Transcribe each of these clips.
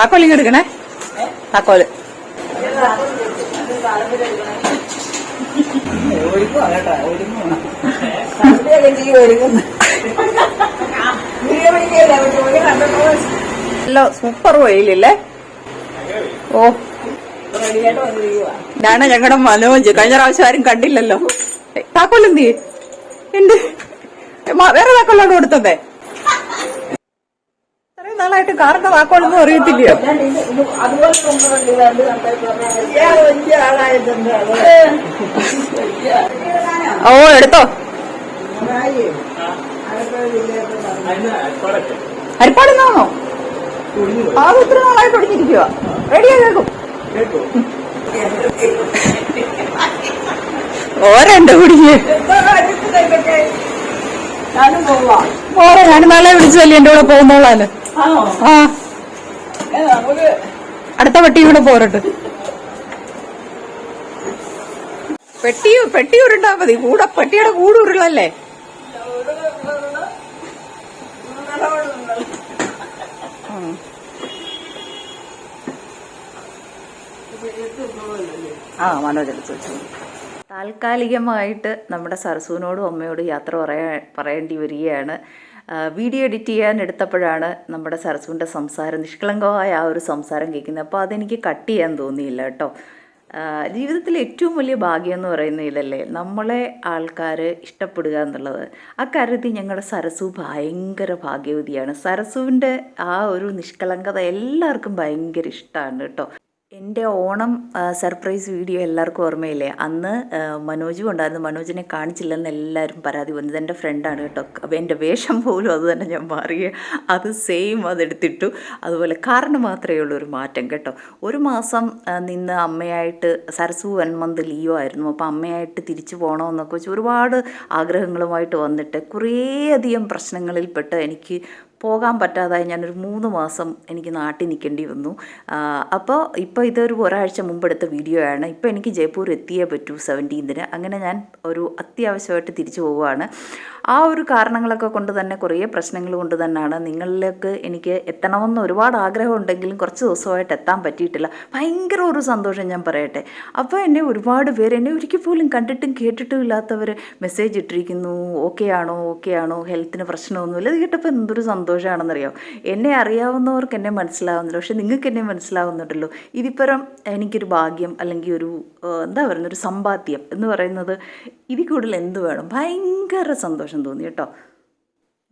താക്കോൽ ഇങ്ങനെ എടുക്കണേ. താക്കോൽ. ഹലോ സൂപ്പർ വെയിലില്ലേ ഓ. ഞാനാ ഞങ്ങളുടെ മനോജ്. കഴിഞ്ഞ പ്രാവശ്യം ആരും കണ്ടില്ലല്ലോ. താക്കോലെന്തി എന്ത് വേറെ താക്കോലാണ് കൊടുത്തതേ ഇത്രയും നാളായിട്ട് കാറിന്റെ താക്കോലൊന്നും അറിയത്തില്ലയോ ഞാൻ ഇത് ഇത് അതുപോലെ കൊണ്ടുവന്നു കണ്ട് കണ്ടപ്പോൾ ഇയാൾ കാറിന്റെ വാക്കുകളൊന്നും അത് ഓ എടുത്തോ. നടന്നു. അരിപ്പാടുന്നാണോ? അത് ഇത്ര നാളായി പൊടിഞ്ഞിരിക്കുക റെഡിയാ കേൾക്കും. ഓരെന്റെ കുടിക്ക് ഓരോ ഞാൻ നാളെ വിളിച്ചതല്ലേ എന്റെ കൂടെ പോകുന്നോളാണ് ആണോ ആ. അടുത്ത പെട്ടി കൂടെ പോരട്ട്. പെട്ടി പെട്ടി ഉരുണ്ടാ മതി. കൂടെ പെട്ടിയുടെ കൂട് ഉരുളല്ലേ. ആ മനോജ് എടുത്ത് വെച്ചു. താൽക്കാലികമായിട്ട് നമ്മുടെ സരസുവിനോടും അമ്മയോടും യാത്ര പറയാ പറയേണ്ടി വരികയാണ്. വീഡിയോ എഡിറ്റ് ചെയ്യാൻ എടുത്തപ്പോഴാണ് നമ്മുടെ സരസുവിന്റെ സംസാരം നിഷ്കളങ്കമായ ആ ഒരു സംസാരം കേൾക്കുന്നത്. അപ്പോൾ അതെനിക്ക് കട്ട് ചെയ്യാൻ തോന്നിയില്ല കേട്ടോ. ജീവിതത്തിലെ ഏറ്റവും വലിയ ഭാഗ്യം എന്ന് പറയുന്ന ഇതല്ലേ നമ്മളെ ആൾക്കാർ ഇഷ്ടപ്പെടുക എന്നുള്ളത്. കരുതി ഞങ്ങളുടെ സരസു ഭയങ്കര ഭാഗ്യവതിയാണ്. സരസുവിന്റെ ആ ഒരു നിഷ്കളങ്കത എല്ലാവർക്കും ഭയങ്കര ഇഷ്ടമാണ് കേട്ടോ. എന്റെ ഓണം സർപ്രൈസ് വീഡിയോ എല്ലാവർക്കും ഓർമ്മയില്ലേ? അന്ന് മനോജും ഉണ്ടായിരുന്നു. മനോജിനെ കാണിച്ചില്ലെന്ന് എല്ലാവരും പരാതി വന്നത് എന്റെ ഫ്രണ്ടാണ് കേട്ടോ. അപ്പോൾ എന്റെ വേഷം പോലും അത് തന്നെ ഞാൻ മാറിയ അത് സെയിം അതെടുത്തിട്ടു. അതുപോലെ കാരണം മാത്രമേ ഉള്ളൂ ഒരു മാറ്റം കേട്ടോ. ഒരു മാസം നിന്ന് അമ്മയായിട്ട് സരസു വൺ മന്ത് ലീവ് ആയിരുന്നു. അപ്പോൾ അമ്മയായിട്ട് തിരിച്ചു പോകണമെന്നൊക്കെ വെച്ച് ഒരുപാട് ആഗ്രഹങ്ങളുമായിട്ട് വന്നിട്ട് കുറേയധികം പ്രശ്നങ്ങളിൽപ്പെട്ട് എനിക്ക് പോകാൻ പറ്റാതായി ഞാനൊരു മൂന്ന് മാസം എനിക്ക് നാട്ടിൽ നിൽക്കേണ്ടി വന്നു അപ്പോൾ ഇപ്പോൾ ഇതൊരു ഒരാഴ്ച മുമ്പ് എടുത്ത വീഡിയോ ആണ്. ഇപ്പോൾ എനിക്ക് ജയ്പൂർ എത്തിയേ പറ്റൂ സെവന്റീൻതിന് അങ്ങനെ ഞാൻ ഒരു അത്യാവശ്യമായിട്ട് തിരിച്ചു പോവുകയാണ്. ആ ഒരു കാരണങ്ങളൊക്കെ കൊണ്ട് തന്നെ കുറേ പ്രശ്നങ്ങൾ കൊണ്ട് തന്നെയാണ് നിങ്ങളിലേക്ക് എനിക്ക് എത്തണമെന്ന് ഒരുപാട് ആഗ്രഹം ഉണ്ടെങ്കിലും കുറച്ച് ദിവസമായിട്ട് എത്താൻ പറ്റിയിട്ടില്ല. ഭയങ്കര ഒരു സന്തോഷം ഞാൻ പറയട്ടെ. അപ്പോൾ എന്നെ ഒരുപാട് പേര് എന്നെ ഒരിക്കൽ പോലും കണ്ടിട്ടും കേട്ടിട്ടും ഇല്ലാത്തവർ മെസ്സേജ് ഇട്ടിരിക്കുന്നു. ഓക്കെ ആണോ? ഓക്കെ ആണോ? ഹെൽത്തിന് പ്രശ്നമൊന്നുമില്ല. ഇത് കേട്ടപ്പോൾ എന്തൊരു സന്തോഷമാണെന്നറിയാം? എന്നെ അറിയാവുന്നവർക്ക് എന്നെ മനസ്സിലാവുന്നില്ല. പക്ഷേ നിങ്ങൾക്ക് എന്നെ മനസ്സിലാവുന്നുണ്ടല്ലോ. ഇതിപ്പുറം എനിക്കൊരു ഭാഗ്യം അല്ലെങ്കിൽ ഒരു എന്താ പറയുന്നത്? ഒരു സമ്പാദ്യം എന്ന് പറയുന്നത് ഇതിൽ കൂടുതൽ എന്ത് വേണം? ഭയങ്കര സന്തോഷം. തോന്നി കേട്ടോ.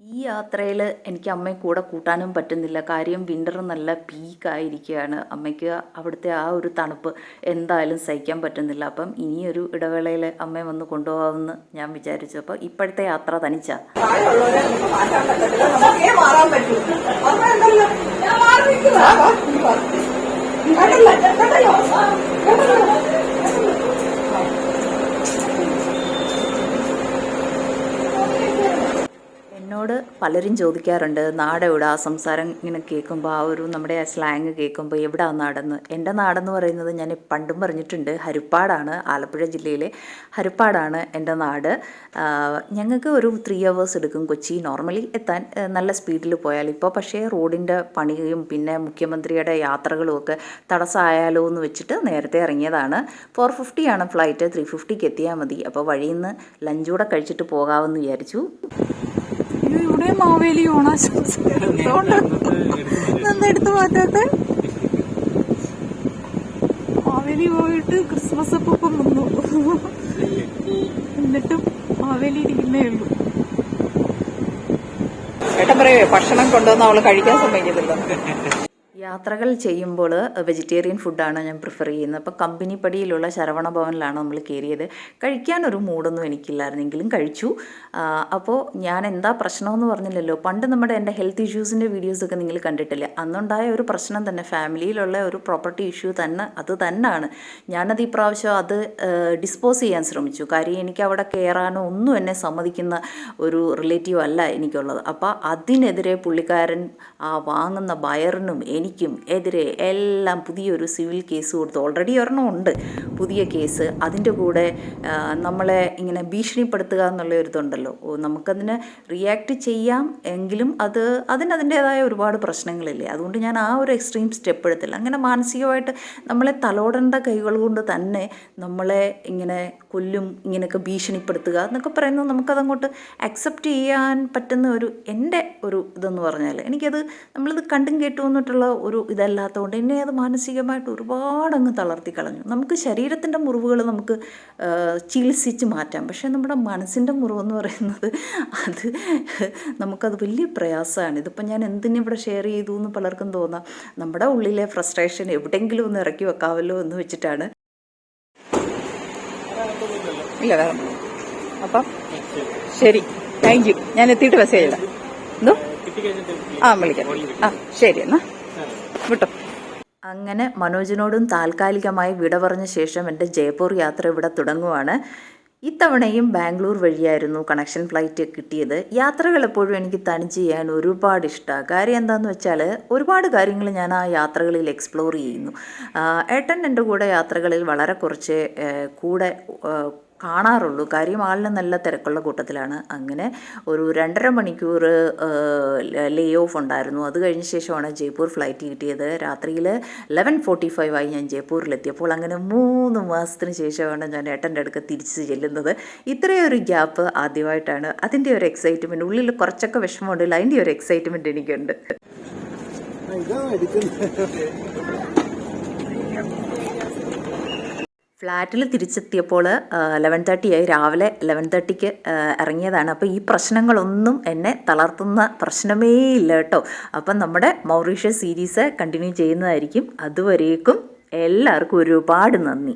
ഈ യാത്രയിൽ എനിക്ക് അമ്മയെ കൂടെ കൂട്ടാനും പറ്റുന്നില്ല. കാര്യം വിന്റർ നല്ല പീക്കായിരിക്കുകയാണ് അമ്മയ്ക്ക് അവിടുത്തെ ആ ഒരു തണുപ്പ് എന്തായാലും സഹിക്കാൻ പറ്റുന്നില്ല. അപ്പം ഇനിയൊരു ഇടവേളയിൽ അമ്മയെ വന്ന് കൊണ്ടുപോകാമെന്ന് ഞാൻ വിചാരിച്ചു അപ്പോൾ ഇപ്പോഴത്തെ യാത്ര തനിച്ചാ. എന്നോട് പലരും ചോദിക്കാറുണ്ട് ആ സംസാരം ഇങ്ങനെ കേൾക്കുമ്പോൾ ആ ഒരു നമ്മുടെ സ്ലാങ് കേൾക്കുമ്പോൾ എവിടാ നാടെന്ന്? എന്റെ നാടെന്ന് പറയുന്നത് ഞാൻ പണ്ടും പറഞ്ഞിട്ടുണ്ട് ഹരിപ്പാടാണ് ആലപ്പുഴ ജില്ലയിലെ ഹരിപ്പാടാണ് എന്റെ നാട്. ഞങ്ങൾക്ക് ഒരു ത്രീ അവേഴ്സ് എടുക്കും കൊച്ചി. നോർമലി എത്താൻ നല്ല സ്പീഡിൽ പോയാൽ. ഇപ്പോൾ പക്ഷേ റോഡിന്റെ പണിയും പിന്നെ മുഖ്യമന്ത്രിയുടെ യാത്രകളും ഒക്കെ തടസ്സമായാലോ എന്ന് വെച്ചിട്ട് നേരത്തെ ഇറങ്ങിയതാണ്. ഫോർ ഫിഫ്റ്റിയാണ് ഫ്ലൈറ്റ് ത്രീ ഫിഫ്റ്റിക്ക് എത്തിയാൽ മതി. അപ്പോൾ വഴിയിൽ നിന്ന് ലഞ്ചൂടെ കഴിച്ചിട്ട് പോകാമെന്ന് വിചാരിച്ചു. ഇവിടെ മാവേലി ഓണാശംസോണ്ട് എടുത്തു മാറ്റാത്ത? മാവേലി പോയിട്ട് ക്രിസ്മസ് അപ്പം വന്നു എന്നിട്ടും മാവേലി ഇരിക്കുന്നേ ഉള്ളൂ. ചേട്ടൻ പറയുവേ ഭക്ഷണം കൊണ്ടുവന്ന് അവൾ കഴിക്കാൻ സമ്മതിക്കത്തില്ല. യാത്രകൾ ചെയ്യുമ്പോൾ വെജിറ്റേറിയൻ ഫുഡാണ് ഞാൻ പ്രിഫർ ചെയ്യുന്നത്. അപ്പോൾ കമ്പനി പടിയിലുള്ള ശരവണ ഭവനിലാണ് നമ്മൾ കയറിയത്. കഴിക്കാനൊരു മൂഡൊന്നും എനിക്കില്ലായിരുന്നെങ്കിലും കഴിച്ചു. അപ്പോൾ ഞാൻ എന്താ പ്രശ്നമെന്ന് പറഞ്ഞില്ലല്ലോ. പണ്ട് നമ്മുടെ എന്റെ ഹെൽത്ത് ഇഷ്യൂസിന്റെ വീഡിയോസൊക്കെ നിങ്ങൾ കണ്ടിട്ടില്ലേ? അന്നുണ്ടായ ഒരു പ്രശ്നം തന്നെ ഫാമിലിയിലുള്ള ഒരു പ്രോപ്പർട്ടി ഇഷ്യൂ തന്നെ അത് തന്നെയാണ് ഞാനത് ഈ പ്രാവശ്യം അത് ഡിസ്പോസ് ചെയ്യാൻ ശ്രമിച്ചു. കാര്യം എനിക്ക് അവിടെ കയറാനോ ഒന്നും എന്നെ സമ്മതിക്കുന്ന ഒരു റിലേറ്റീവ് അല്ല എനിക്കുള്ളത്. അപ്പോൾ അതിനെതിരെ പുള്ളിക്കാരൻ ആ വാങ്ങുന്ന ബയറിനും എനിക്ക് എനിക്കും എതിരെ എല്ലാം പുതിയൊരു സിവിൽ കേസ് കൊടുത്തു ഓൾറെഡി ഒരെണ്ണം ഉണ്ട്. പുതിയ കേസ്. അതിന്റെ കൂടെ നമ്മളെ ഇങ്ങനെ ഭീഷണിപ്പെടുത്തുക എന്നുള്ള ഒരു ഇതുണ്ടല്ലോ. നമുക്കതിന് റിയാക്ട് ചെയ്യാം എങ്കിലും അത് അതിന് അതിന്റേതായ ഒരുപാട് പ്രശ്നങ്ങളില്ലേ? അതുകൊണ്ട് ഞാൻ ആ ഒരു എക്സ്ട്രീം സ്റ്റെപ്പ് എടുത്തില്ല. അങ്ങനെ മാനസികമായിട്ട് നമ്മളെ തലോടേണ്ട കൈകൾ കൊണ്ട് തന്നെ നമ്മളെ ഇങ്ങനെ കൊല്ലും ഇങ്ങനെയൊക്കെ ഭീഷണിപ്പെടുത്തുക എന്നൊക്കെ പറയുന്നത് നമുക്കതങ്ങോട്ട് അക്സെപ്റ്റ് ചെയ്യാൻ പറ്റുന്ന ഒരു എന്റെ ഒരു ഇതെന്ന് പറഞ്ഞാൽ എനിക്കത് നമ്മളിത് കണ്ടും കേട്ടു വന്നിട്ടുള്ള ഒരു ഇതല്ലാത്തതുകൊണ്ട് എന്നെ അത് മാനസികമായിട്ട് ഒരുപാട് അങ്ങ് തളർത്തി കളഞ്ഞു. നമുക്ക് ശരീരത്തിന്റെ മുറിവുകൾ നമുക്ക് ചികിത്സിച്ച് മാറ്റാം. പക്ഷേ നമ്മുടെ മനസ്സിന്റെ മുറിവെന്ന് പറയുന്നത് അത് നമുക്കത് വലിയ പ്രയാസമാണ്. ഇതിപ്പോൾ ഞാൻ എന്തിനും ഇവിടെ ഷെയർ ചെയ്തു എന്ന് പലർക്കും തോന്നാം. നമ്മുടെ ഉള്ളിലെ ഫ്രസ്ട്രേഷൻ എവിടെയെങ്കിലും ഒന്ന് ഇറക്കി വെക്കാമല്ലോ എന്ന് വെച്ചിട്ടാണ്. ഇല്ല അപ്പം ശരി. Thank you. ഞാൻ എത്തിയിട്ട് മെസ്സേജ് ഇടാം. എന്തോ? ആ വിളിക്കാം. ആ ശരി എന്നാ. വിട്ടോ. അങ്ങനെ മനോജിനോടും താൽക്കാലികമായി വിട പറഞ്ഞ ശേഷം എന്റെ ജയ്പൂർ യാത്ര ഇവിടെ തുടങ്ങുവാണ്. ഇത്തവണയും ബാംഗ്ലൂർ വഴിയായിരുന്നു കണക്ഷൻ ഫ്ലൈറ്റ് കിട്ടിയത്. യാത്രകൾ എപ്പോഴും എനിക്ക് തനിച്ച് ചെയ്യാൻ ഒരുപാട് ഇഷ്ടമാണ് കാര്യം എന്താണെന്ന് വെച്ചാൽ ഒരുപാട് കാര്യങ്ങൾ ഞാൻ ആ യാത്രകളിൽ എക്സ്പ്ലോർ ചെയ്യുന്നു. ഏട്ടൻ എന്റെ കൂടെ യാത്രകളിൽ വളരെ കുറച്ച് കൂടെ കാണാറുള്ളൂ. കാര്യം ആളിന് നല്ല തിരക്കുള്ള കൂട്ടത്തിലാണ്. അങ്ങനെ ഒരു രണ്ടര മണിക്കൂർ ലേ ഓഫ് ഉണ്ടായിരുന്നു. അത് കഴിഞ്ഞ ശേഷമാണ് ജയ്പൂർ ഫ്ലൈറ്റ് കിട്ടിയത്. രാത്രിയിൽ ലെവൻ ഫോർട്ടി ഫൈവ് ആയി ഞാൻ ജയ്പൂരിലെത്തിയപ്പോൾ അങ്ങനെ മൂന്ന് മാസത്തിന് ശേഷമാണ് ഞാൻ ഏട്ടന്റെ അടുക്ക തിരിച്ച് ചെല്ലുന്നത്. ഇത്രയൊരു ഗ്യാപ്പ് ആദ്യമായിട്ടാണ്. അതിന്റെ ഒരു എക്സൈറ്റ്മെന്റ് ഉള്ളിൽ കുറച്ചൊക്കെ വിഷമമുണ്ട്. അതിന്റെ ഒരു എക്സൈറ്റ്മെന്റ് എനിക്കുണ്ട്. ഫ്ലാറ്റിൽ തിരിച്ചെത്തിയപ്പോൾ ലെവൻ തേർട്ടി ആയി. രാവിലെ ലെവൻ തേർട്ടിക്ക് ഇറങ്ങിയതാണ്. അപ്പോൾ ഈ പ്രശ്നങ്ങളൊന്നും എന്നെ തളർത്തുന്ന പ്രശ്നമേ ഇല്ല കേട്ടോ. അപ്പം നമ്മുടെ മൗറീഷ്യസ് സീരീസ് കണ്ടിന്യൂ ചെയ്യുന്നതായിരിക്കും. അതുവരേക്കും എല്ലാവർക്കും ഒരുപാട് നന്ദി.